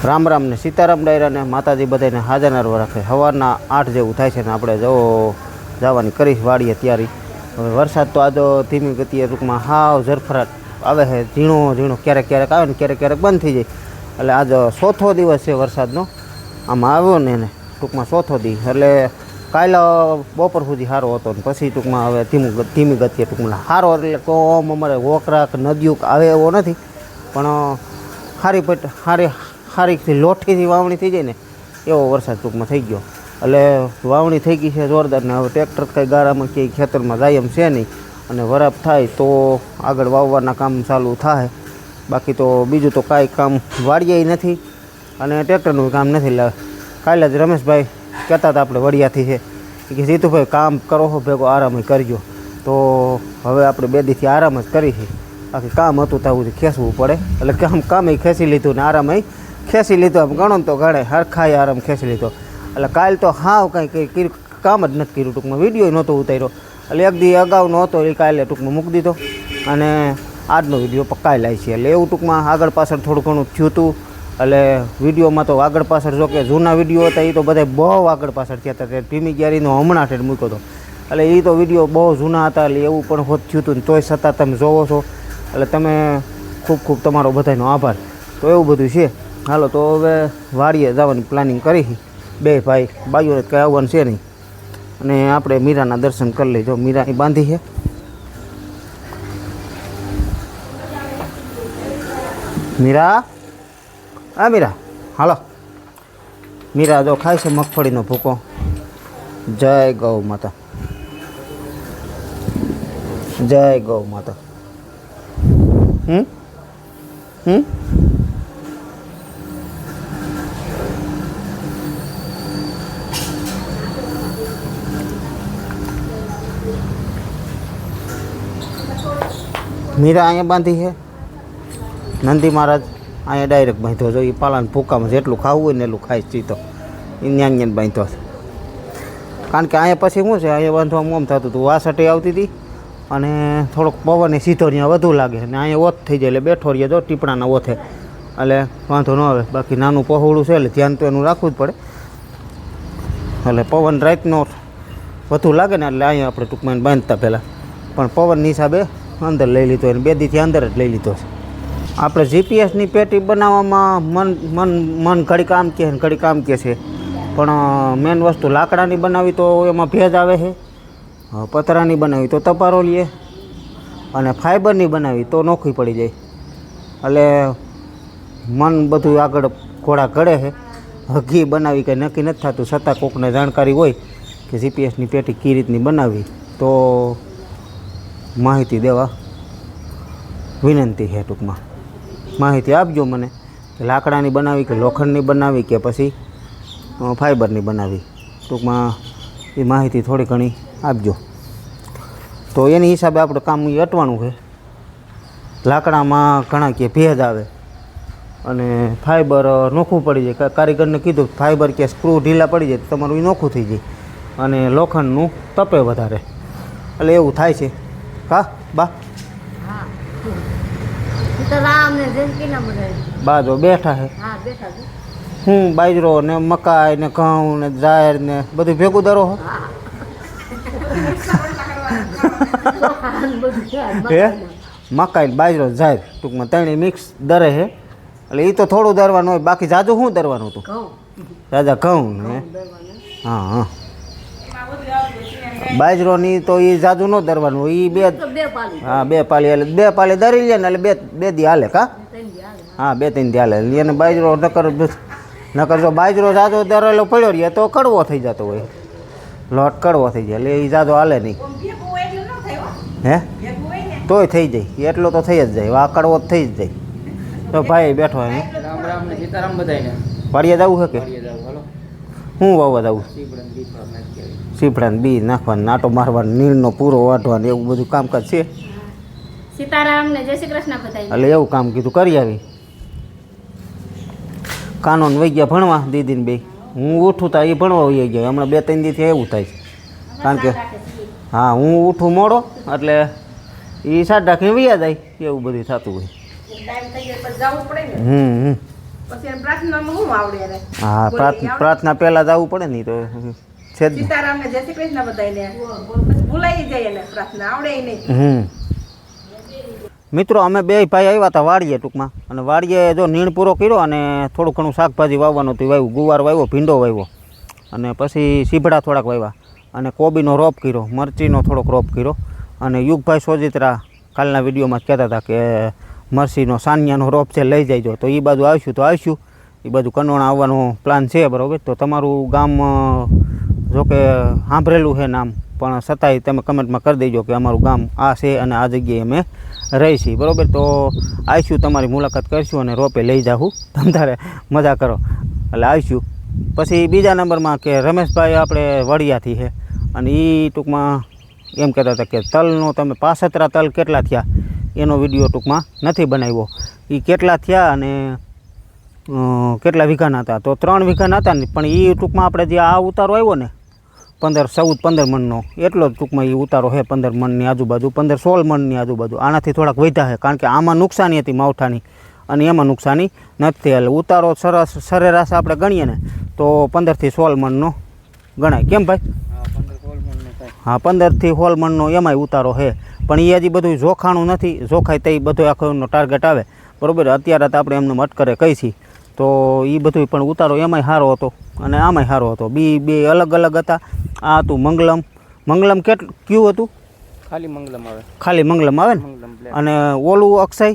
રામ રામને સીતારામ ડાયરાને માતાજી બધાને હાજર નરવા રાખે. સવારના આઠ જેવું થાય છે ને આપણે જો જવાની કરીશ વાડીએ તૈયારી. હવે વરસાદ તો આજો ધીમી ગતિએ ટૂંકમાં હાવ ઝરફરાટ આવે છે. ઝીણો ઝીણો ક્યારેક ક્યારેક આવે ને ક્યારેક ક્યારેક બંધ થઈ જાય. એટલે આજે ચોથો દિવસ છે વરસાદનો. આમાં આવ્યો ને એને ટૂંકમાં ચોથો દી. એટલે કાલે બપોર સુધી સારો હતો ને પછી ટૂંકમાં હવે ધીમું ધીમી ગતિએ ટૂંકમાં સારો એટલે કોમ અમારે વોકરા કે નદીઓ આવે એવો નથી. પણ સારી પટ સારી સારી લોઠીથી વાવણી થઈ જાય ને, એવો વરસાદ ટૂંકમાં થઈ ગયો. એટલે વાવણી થઈ ગઈ છે જોરદાર ને હવે ટ્રેક્ટર કંઈ ગારામાં કે ખેતરમાં જાય એમ છે નહીં. અને વરાપ થાય તો આગળ વાવવાના કામ ચાલુ થાય. બાકી તો બીજું તો કાંઈ કામ વાળીએ નથી અને ટ્રેક્ટરનું કામ નથી. લા કાલે જ રમેશભાઈ કહેતા હતા આપણે વડિયાથી છે. કે, જીતુભાઈ, કામ કરો હો, ભેગો આરામ કરજો. તો હવે આપણે બે દીથી આરામ જ કરી બાકી કામ હતું તો આવું ખેંચવું પડે. એટલે કામ કામે ખેંચી લીધું ને આરામ ખેંચી લીધો આમ ગણો તો હરખા યાર આરામ ખેંચી લીધો. એટલે કાલ તો હાવ કાંઈ કંઈ કામ જ નથી કર્યું ટૂંકમાં, વીડિયો નહોતો ઉતાર્યો. એટલે એક દી અગાઉ નહોતો, એ કાલે ટૂંકમાં મૂકી દીધો. અને આજનો વીડિયો પકાઈ લાય છે. એટલે એવું ટૂંકમાં આગળ પાછળ થોડું ઘણું થયું હતું એટલે વિડીયોમાં તો આગળ પાછળ જો કે જૂના વીડિયો હતા એ તો બધા બહુ આગળ પાછળ થયા હતા. ભીમી ગેરીનો હમણાં ઠેર મૂક્યો હતો. એટલે એ તો વીડિયો બહુ જૂના હતા, એટલે એવું પણ હોત થયું હતું તોય છતાં તમે જોવો છો. એટલે તમે ખૂબ ખૂબ તમારો બધાનો આભાર. તો એવું બધું છે. હાલો, તો હવે વાડીએ જવાની પ્લાનિંગ કરી બે ભાઈ બાઈઓને કંઈ આવવાનું છે નહીં. અને આપણે મીરાના દર્શન કરી લઈએ જો મીરાની બાંધી છે. મીરા? હા, મીરા. હાલો. મીરા જો ખાય છે મગફળીનો ભૂકો. જય ગૌ માતા. જય ગૌ માતા. હમ? હમ? મીરા અહીંયા બાંધી છે. નંદી મહારાજ અહીંયા ડાયરેક્ટ બાંધ્યો છો. એ પાલાને ભૂકામાં જેટલું ખાવું હોય ને એટલું ખાઈ ચીતો એ ન્યાન ન્યાન બાંધ્યો છે. કારણ કે અહીંયા પછી શું છે? અહીંયા બાંધવામાં આમ થતું હતું. વાસટી આવતી હતી અને થોડોક પવન સીધો ત્યાં વધુ લાગે અને અહીંયા ઓથ થઈ જાય એટલે બેઠો રહીએ જો ટીપણાના ઓથે. એટલે વાંધો ન આવે. બાકી નાનું પહોળું છે એટલે ધ્યાન તો એનું રાખવું જ પડે. એટલે પવન રાતનો વધુ લાગે ને એટલે અહીંયા આપણે ટૂંકમાં બાંધતા પહેલાં. પણ પવનની હિસાબે અંદર લઈ લીધો એને, બે દીથી અંદર જ લઈ લીધો છે. આપણે જીપીએસની પેટી બનાવવામાં મન મન મન ઘડી કામ કહે ઘડી કામ કહે છે. પણ મેન વસ્તુ લાકડાની બનાવી તો એમાં ભેજ આવે છે. પતરાની બનાવી તો તપારો લઈએ અને ફાઇબરની બનાવી તો નોખી પડી જાય. એટલે મન બધું આગળ ઘોડા ઘડે છે. હગી બનાવી કંઈ નક્કી નથી થતું. છતાં કોકને જાણકારી હોય કે જીપીએસની પેટી કઈ રીતની બનાવી તો માહિતી દેવા વિનંતી છે ટૂંકમાં. માહિતી આપજો મને કે લાકડાની બનાવી કે લોખંડની બનાવી કે પછી ફાઇબરની બનાવી. ટૂંકમાં એ માહિતી થોડી ઘણી આપજો. તો એની હિસાબે આપણે કામ એ અટવાનું છે. લાકડામાં ઘણા કે ભેદ આવે અને ફાઇબર નોખું પડી જાય. કારીગરને કીધું ફાઇબર કે સ્ક્રૂ ઢીલા પડી જાય તો તમારું એ નોખું થઈ જાય અને લોખંડનું તપે વધારે. એટલે એવું થાય છે. હા બા. હા. બા જો બેઠા છે હા હું બાજરો ને મકાઈ ને ઘઉં ને જાહેર ને બધું ભેગું દરો હો. હા. હે? મકાઈ બાજરો જાહેર. ટૂંકમાં ત્રણે મિક્સ દરે છે એટલે એ તો થોડું દરવાનું હોય બાકી જાજુ શું દરવાનું હતું? રાજા ઘઉં ને. હા હા. બાજરોની તો એ જાદુ ન ધરવાનું એ બે તો બે પાલી. હા બે પાલી એટલે બે પાલી દરી લે ને એટલે બે બે દી હાલે કા. હા બે ત્રણ દી હાલે. એને બાજરો નકર નકર જો બાજરો જાદો ધરેલો પડ્યો રહીએ તો કડવો થઈ જતો હોય. લોટ કડવો થઈ જાય એટલે એ જાજો હાલે નહીં. હે. તોય થઈ જાય. એટલો તો થઈ જ જાય. આ કડવો થઈ જ જાય. તો ભાઈ બેઠો હે રામ રામ ને સીતારામ બધાયને. પાડીએ જવું છે કે? ફરીએ જાવ. હાલો. હું વાવવા જવું? સીપડાને બી નાખવાનું નાટો મારવાનું નીરનો પૂરો વાઢવાનો એવું બધું કામકાજ છે? સીતારામ ને જય શ્રી કૃષ્ણ બધા એટલે એવું કામ કીધું કરી આવી. કાનોન વહી ગયા ભણવા દીદીને બે હું ઉઠું તા એ ભણવા વહી ગયા હમણાં બે ત્રણ દીથી એવું થાય છે. કારણ કે હા હું ઉઠું મોડો એટલે એ સાડા રાખીને વૈયા જાય એવું બધું થતું હોય. હમ હમ. હા પ્રાર્થના પહેલાં જ આવવું પડે ને તો. છે જ ને. જય શ્રી કૃષ્ણ બધાને ભૂલાઈ જાય એને પ્રાર્થના આવડે નહીં. હમ. મિત્રો અમે બે ભાઈ આવ્યા હતા વાડીએ ટૂંકમાં અને વાડીએ જો નીણ પૂરો કર્યો અને થોડું ઘણું શાકભાજી વાવવાનું હતું વાવ્યું ગુવાર વાવ્યો ભીંડો વાવ્યો અને પછી સીભડા થોડાક વાવ્યા અને કોબીનો રોપ કર્યો મરચીનો થોડોક રોપ કર્યો અને યુગભાઈ સોજિત્રા કાલના વિડીયોમાં કહેતા હતા કે મરસીનો સાનિયાનો રોપ છે લઈ જઈજો તો એ બાજુ આવીશું તો આવીશું. એ બાજુ કનોણા આવવાનો પ્લાન છે બરાબર? તો તમારું ગામ અ, જો કે સાંભળેલું છે નામ પણ છતાંય તમે કમેન્ટમાં કરી દેજો કે અમારું ગામ આ છે અને આ જગ્યાએ અમે રહી છીએ. બરાબર? તો આવીશું તમારી મુલાકાત કરીશું અને રોપે લઈ જાઉં તમ તારે મજા કરો. એટલે આવીશું પછી બીજા નંબરમાં કે રમેશભાઈ આપણે વડિયાથી છે. અને એ ટૂંકમાં એમ કહેતા હતા કે તલનો તમે પાસતરા તલ કેટલા થયા? એનો વીડિયો ટૂંકમાં નથી બનાવ્યો. એ કેટલા થયા અને કેટલા વીઘાના હતા? તો ત્રણ વીઘાના હતા ને પણ એ ટૂંકમાં આપણે જે આ ઉતારો આવ્યો ને પંદર ચૌદ પંદર મણનો. એટલો જ ટૂંકમાં એ ઉતારો છે પંદર મણની આજુબાજુ પંદર સોળ મણની આજુબાજુ. આનાથી થોડાક વધ્યા છે કારણ કે આમાં નુકસાની હતી માવઠાની અને એમાં નુકસાની નથી. એટલે ઉતારો સરસ સરેરાશ આપણે ગણીએ ને તો પંદરથી સોળ મણનો ગણાય. કેમ ભાઈ? હા પંદરથી સોળ મણનો એમાંય ઉતારો છે પણ એ હજી બધું જોખાણું નથી. જોખાય તે બધો આખો એમનો ટાર્ગેટ આવે. બરાબર? અત્યારે તો આપણે એમને મટકરે કહી છીએ તો એ બધું પણ ઉતારો એમાંય સારો હતો અને આમાંય સારો હતો. બી બે અલગ અલગ હતા. આ હતું મંગલમ. મંગલમ કેટલું કયું હતું? ખાલી મંગલમ આવે. ખાલી મંગલમ આવે ને? અને ઓલું અક્ષય?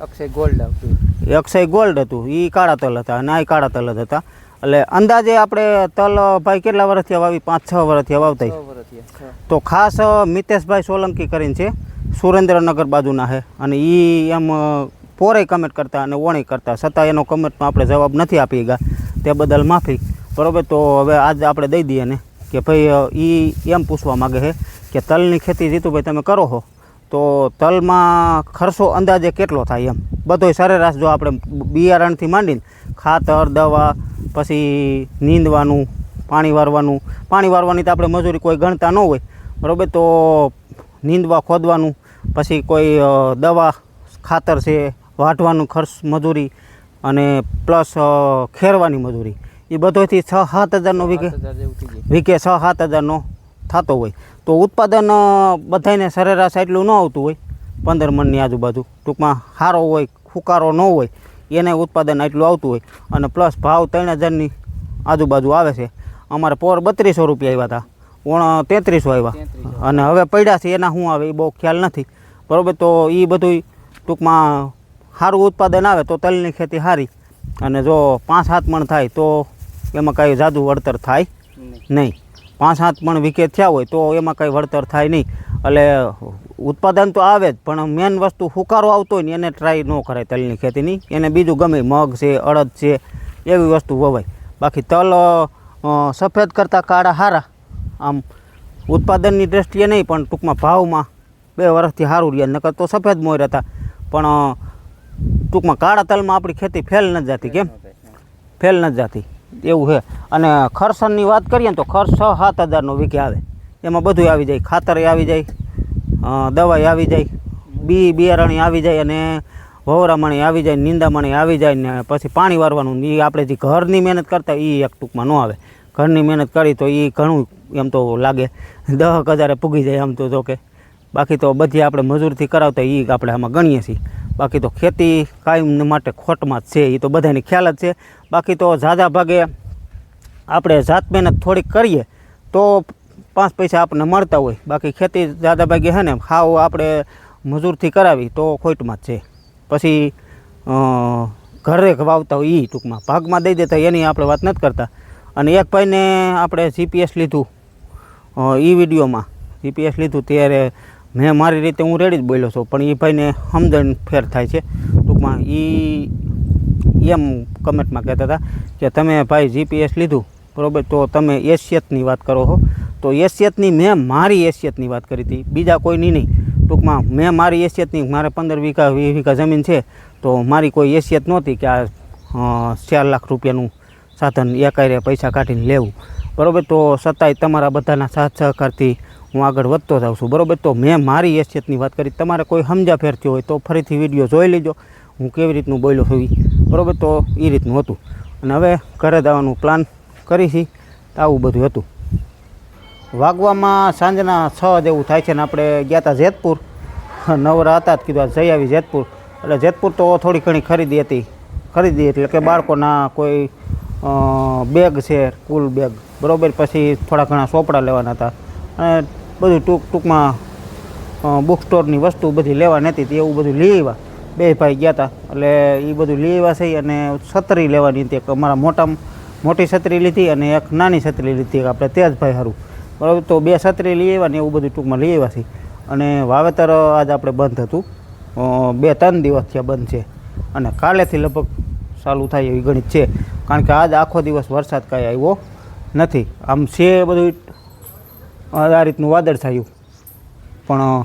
અક્ષય ગોલ્ડ આવતું. અક્ષય ગોલ્ડ હતું. એ કાળા તલ હતા અને આ કાળા તલ જ હતા. એટલે અંદાજે આપણે તલ ભાઈ કેટલા વર્ષથી વાવી પાંચ છ વર્ષથી વાવતા તો ખાસ મિતેશભાઈ સોલંકી કરીને છે. સુરેન્દ્રનગર બાજુના છે. અને એ એમ પોરે કમેન્ટ કરતા અને ઓણી કરતા. છતાં એનો કમેન્ટમાં આપણે જવાબ નથી આપી ગયા. તે બદલ માફી. બરાબર? તો હવે આજ આપણે દઈ દઈએ ને કે ભાઈ એ એમ પૂછવા માગે છે કે તલની ખેતી જીતુભાઈ તમે કરો છો તો તલમાં ખર્ચો અંદાજે કેટલો થાય એમ? બધોય સરેરાશ જો આપણે બિયારણથી માંડીને ખાતર, દવા, પછી નીંદવાનું, પાણી વારવાનું. પાણી વારવાની તો આપણે મજૂરી કોઈ ગણતા ન હોય. બરાબર? તો નીંદવા, ખોદવાનું, પછી કોઈ દવા, ખાતર છે વાઢવાનું ખર્ચ મજૂરી અને પ્લસ ખેરવાની મજૂરી. એ બધોથી છ સાત હજારનો વીકે વીઘે છ સાત હજારનો થતો હોય. તો ઉત્પાદન બધાને સરેરાશ એટલું ન આવતું હોય પંદર મણની આજુબાજુ. ટૂંકમાં સારો હોય ખુકારો ન હોય એને ઉત્પાદન એટલું આવતું હોય. અને પ્લસ ભાવ ત્રણ હજારની આજુબાજુ આવે છે. અમારે પોર બત્રીસો રૂપિયા આવ્યા હતા ઓણ તેત્રીસો આવ્યા અને હવે પડ્યા છે એના શું આવે એ બહુ ખ્યાલ નથી. બરાબર? તો એ બધું ટૂંકમાં સારું ઉત્પાદન આવે તો તલની ખેતી સારી. અને જો પાંચ સાત મણ થાય તો એમાં કાંઈ જાદુ વળતર થાય નહીં. પાંચ સાત મણ વીકે થયા હોય તો એમાં કાંઈ વળતર થાય નહીં. એટલે ઉત્પાદન તો આવે જ, પણ મેન વસ્તુ હુકારો આવતો હોય ને એને ટ્રાય ન કરાય તલની ખેતીની. એને બીજું ગમે મગ છે, અડદ છે, એવી વસ્તુ વવાય બાકી તલ સફેદ કરતાં કાળા સારા આમ ઉત્પાદનની દ્રષ્ટિએ નહીં, પણ ટૂંકમાં ભાવમાં બે વર્ષથી સારું રહ્યા નકર તો સફેદ મોર હતા પણ ટૂંકમાં કાળા તલમાં આપણી ખેતી ફેલ ન જતી, કેમ? ફેલ ન જતી. એવું છે અને ખર્ચની વાત કરીએ ને તો ખર્ચ છ સાત હજારનો વીકે આવે. એમાં બધું આવી જાય. ખાતર આવી જાય દવાઈ આવી જાય, બી બિયારણી આવી જાય અને વવરામણી આવી જાય નિંદામણી આવી જાય ને પછી પાણી વારવાનું. એ આપણે જે ઘરની મહેનત કરતા એ એક ટૂંકમાં ન આવે. ઘરની મહેનત કરી તો એ ઘણું એમ તો લાગે. દહક હજારે પૂગી જાય આમ તો જો કે. બાકી તો બધી આપણે મજૂરથી કરાવતા એ આપણે આમાં ગણીએ છીએ. બાકી તો ખેતી કાયમ માટે ખોટમાં જ છે એ તો બધાને ખ્યાલ જ છે. બાકી તો ઝાઝા ભાગે આપણે જાત મહેનત થોડીક કરીએ તો પાંચ પૈસા આપણને મળતા હોય. બાકી ખેતી ઝાઝા ભાગે છે ને ખાવ આપણે મજૂરથી કરાવી તો ખોટમાં જ છે. પછી ઘરે વાવતા હોય એ ટૂંકમાં. ભાગમાં દઈ દેતા એની આપણે વાત નથી કરતા. અને એક ભાઈને આપણે જીપીએસ લીધું એ વિડીયોમાં. જીપીએસ લીધું ત્યારે મેં મારી રીતે હું રેડી જ બોલ્યો છું, પણ એ ભાઈને સમજણ ફેર થાય છે. ટૂંકમાં એ એમ કમેન્ટમાં કહેતા હતા કે તમે ભાઈ જીપીએસ લીધું, બરાબર? તો તમે એશિયતની વાત કરો છો તો એશિયતની મેં મારી એશિયતની વાત કરી હતી, બીજા કોઈની નહીં. ટૂંકમાં મેં મારી એશિયતની મારે પંદર વીઘા, વીસ વીઘા જમીન છે, તો મારી કોઈ એશિયત નહોતી કે આ ચાર લાખ રૂપિયાનું સાધન એકાયરે પૈસા કાઢીને લેવું. બરાબર? તો છતાંય તમારા બધાના સાથ સહકારથી હું આગળ વધતો જાઉં છું. બરાબર? તો મેં મારી હેસિયતની વાત કરી. તમારે કોઈ સમજા ફેરતી હોય તો ફરીથી વીડિયો જોઈ લેજો. હું કેવી રીતનું બોલ્યો છું બરાબર? તો એ રીતનું હતું. અને હવે ઘરે જવાનું પ્લાન કરી છે આવું બધું હતું. વાગવામાં સાંજના છ જેવું થાય છે ને આપણે ગયા હતા જેતપુર. નવરા હતા જ કીધું જઈ આવી જેતપુર. એટલે જેતપુર તો થોડી ઘણી ખરીદી હતી. ખરીદી એટલે કે બાળકોના કોઈ બેગ છે, કુલ બેગ બરાબર? પછી થોડા ઘણા ચોપડા લેવાના હતા. અને બધું ટૂંક ટૂંકમાં બુક સ્ટોરની વસ્તુ બધી લેવાની હતી તે એવું બધું લઈ આવ્યા. બે ભાઈ ગયા હતા એટલે એ બધું લઈ આવ્યા છે અને છત્રી લેવાની હતી એક અમારા મોટા મોટી છત્રી લીધી અને એક નાની છત્રી લીધી આપણે તેજભાઈ સારું બરાબર? તો બે છત્રી લઈ આવ્યા ને એવું બધું ટૂંકમાં લઈ આવ્યા છે. અને વાવેતર આજ આપણે બંધ હતું. બે ત્રણ દિવસ થયા બંધ છે. અને કાલેથી લગભગ ચાલુ થાય એવી ગણિત છે. કારણ કે આજ આખો દિવસ વરસાદ કાંઈ આવ્યો નથી. આમ છે બધું આ રીતનું વાદળ થયું. પણ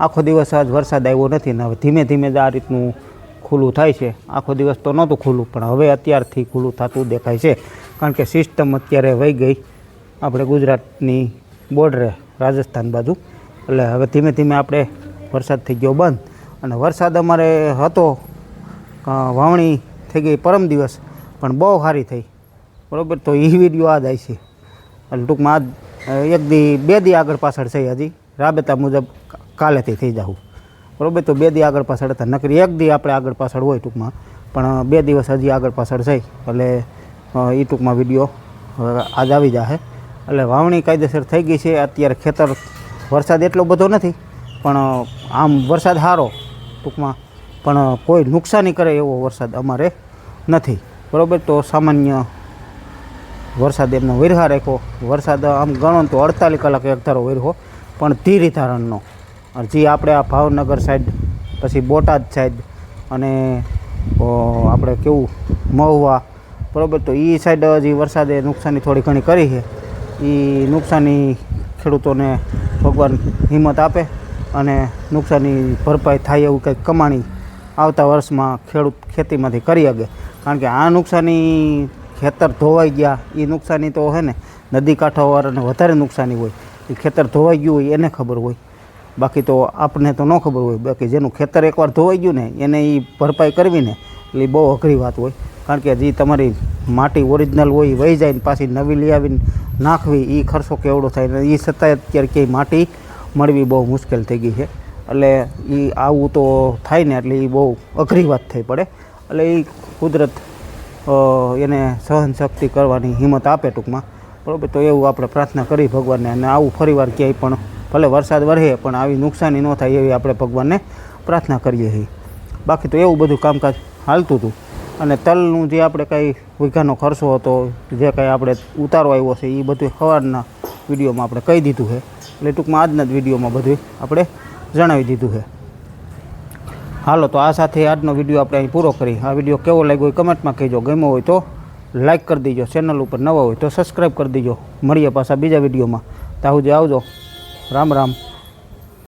આખો દિવસ આજ વરસાદ આવ્યો નથી ને હવે ધીમે ધીમે આ રીતનું ખુલ્લું થાય છે. આખો દિવસ તો નહોતું ખુલ્લું, પણ હવે અત્યારથી ખુલ્લું થતું દેખાય છે. કારણ કે સિસ્ટમ અત્યારે વહી ગઈ આપણે ગુજરાતની બોર્ડરે, રાજસ્થાન બાજુ. એટલે હવે ધીમે ધીમે આપણે વરસાદ થઈ ગયો બંધ. અને વરસાદ અમારે હતો વાવણી થઈ ગઈ પરમ દિવસ, પણ બહુ સારી થઈ. બરાબર? તો એ વીડિયો આ જ આવી છે. એટલે ટૂંકમાં આજ એક દી, બે દી આગળ પાછળ છે હજી. રાબેતા મુજબ કાલેથી થઈ જાઉં બરાબર? તો બે દી આગળ પાછળ હતા. નકરી એક દી આપણે આગળ પાછળ હોય ટૂંકમાં. પણ બે દિવસ હજી આગળ પાછળ છે. એટલે એ ટૂંકમાં વીડિયો આજ આવી જશે એટલે વાવણી કાયદેસર થઈ ગઈ છે. અત્યારે ખેતર વરસાદ એટલો બધો નથી. પણ આમ વરસાદ સારો ટૂંકમાં. પણ કોઈ નુકસાની કરે એવો વરસાદ અમારે નથી. બરાબર? તો સામાન્ય વરસાદ એમનો વિરહા રાખ્યો. વરસાદ આમ ગણો તો અડતાલીસ કલાક એક ધારો વિરહો. પણ ધીરી ધારણનો. અને જે આપણે આ ભાવનગર સાઈડ પછી બોટાદ સાઈડ અને આપણે કેવું, મહુવા, બરાબર, તો એ સાઈડ હજી વરસાદે નુકસાની થોડી ઘણી કરી છે. એ નુકસાની ખેડૂતોને ભગવાન હિંમત આપે અને નુકસાની ભરપાઈ થાય એવું કંઈક કમાણી આવતા વર્ષમાં ખેડૂત ખેતીમાંથી કરી શકે. કારણ કે આ નુકસાની ખેતર ધોવાઈ ગયા એ નુકસાની તો હે ને, નદી કાંઠાવાળાને વધારે નુકસાની હોય. એ ખેતર ધોવાઈ ગયું હોય, એને ખબર હોય. બાકી તો આપણને તો ન ખબર હોય, બાકી જેનું ખેતર એકવાર ધોવાઈ ગયું ને, એને એ ભરપાઈ કરવી ને એટલે બહુ અઘરી વાત હોય. કારણ કે જે તમારી માટી ઓરિજિનલ હોય એ વહી જાય ને પાછી નવી લઈ આવીને નાખવી એ ખર્ચો કેવડો થાય ને એ છતાંય અત્યારે ક્યાંય માટી મળવી બહુ મુશ્કેલ થઈ ગઈ છે. એટલે એ આવું તો થાય ને, એટલે એ બહુ અઘરી વાત થઈ પડે. એટલે એ કુદરત એને સહન શક્તિ કરવાની હિંમત આપે ટૂંકમાં. બરાબર? તો એવું આપણે પ્રાર્થના કરી ભગવાનને અને આવું ફરીવાર ક્યાંય પણ, ભલે વરસાદ વરહે પણ આવી નુકસાની ન થાય એવી આપણે ભગવાનને પ્રાર્થના કરીએ છીએ. બાકી તો એવું બધું કામકાજ હાલતું હતું. અને તલનું જે આપણે કાંઈ વીઘાનો ખર્ચો હતો, જે કાંઈ આપણે ઉતારો આવ્યો છે એ બધું સવારના વિડીયોમાં આપણે કહી દીધું છે. એટલે ટૂંકમાં આજના જ વિડીયોમાં બધું આપણે જણાવી દીધું છે. હાલો, તો આ સાથે આજનો વીડિયો આપણે અહીં પૂરો કરી. આ વીડિયો કેવો લાગ્યો હોય કમેન્ટમાં કહેજો. ગમ્યો હોય તો લાઇક કરી દેજો. ચેનલ ઉપર નવા હોય તો સબસ્ક્રાઈબ કરી દેજો. મળીએ પાછા બીજા વિડીયોમાં. તાહુજી આવજો. રામ રામ.